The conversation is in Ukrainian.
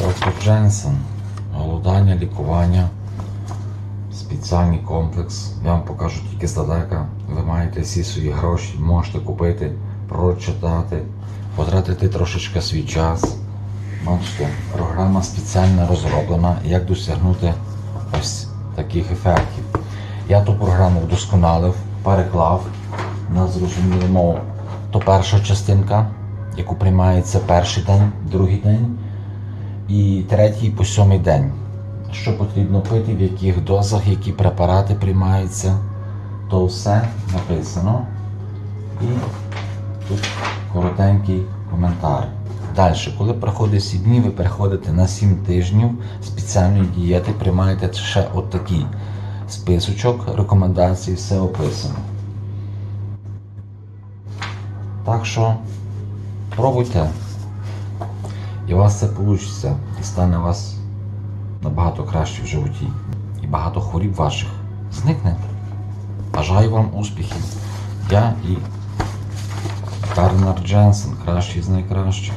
Доктор Дженсен. Голодання, лікування. Спеціальний комплекс. Я вам покажу тільки здалека. Ви маєте всі свої гроші, можете купити, прочитати, потратити трошечки свій час. Бачите, програма спеціально розроблена, як досягнути ось таких ефектів. Я ту програму вдосконалив, переклав на зрозумілу мову. То перша частинка, яку приймається перший день, другий день і третій по сьомий день. Що потрібно пити, в яких дозах, які препарати приймаються, то все написано. І тут коротенький коментар. Далі, коли проходить 7 днів, ви переходите на 7 тижнів спеціальної дієти, приймаєте ще от списочок, рекомендацій, все описано. Так що пробуйте. І у вас це вийде. І стане у вас набагато краще в животі. І багато хворіб ваших зникне. Бажаю вам успіхів. Я і Карнар Дженсен, кращий з найкращих.